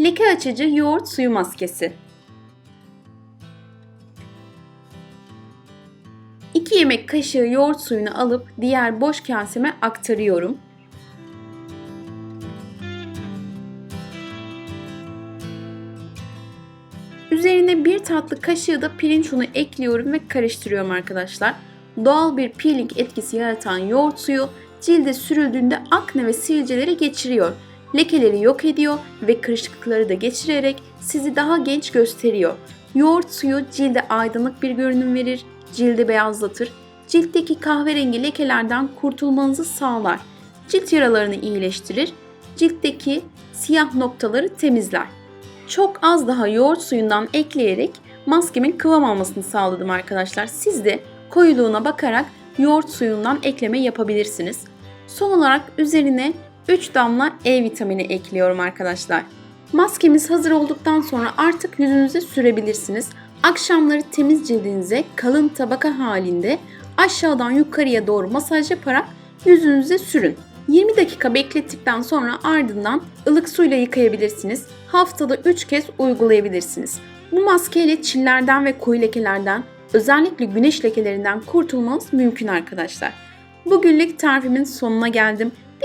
Leke açıcı yoğurt suyu maskesi. 2 yemek kaşığı yoğurt suyunu alıp diğer boş kaseme aktarıyorum. Üzerine bir tatlı kaşığı da pirinç unu ekliyorum ve karıştırıyorum arkadaşlar. Doğal bir peeling etkisi yaratan yoğurt suyu cilde sürüldüğünde akne ve sivilceleri geçiriyor. Lekeleri yok ediyor ve kırışıklıkları da geçirerek sizi daha genç gösteriyor. Yoğurt suyu cilde aydınlık bir görünüm verir, cildi beyazlatır, ciltteki kahverengi lekelerden kurtulmanızı sağlar. Cilt yaralarını iyileştirir, ciltteki siyah noktaları temizler. Çok az daha yoğurt suyundan ekleyerek maskemin kıvam almasını sağladım arkadaşlar. Siz de koyuluğuna bakarak yoğurt suyundan ekleme yapabilirsiniz. Son olarak üzerine 3 damla E vitamini ekliyorum arkadaşlar. Maskemiz hazır olduktan sonra artık yüzünüze sürebilirsiniz. Akşamları temiz cildinize kalın tabaka halinde aşağıdan yukarıya doğru masaj yaparak yüzünüze sürün. 20 dakika beklettikten sonra ardından ılık suyla yıkayabilirsiniz. Haftada 3 kez uygulayabilirsiniz. Bu maskeyle çillerden ve koyu lekelerden, özellikle güneş lekelerinden kurtulmanız mümkün arkadaşlar. Bugünlük tarifimin sonuna geldim.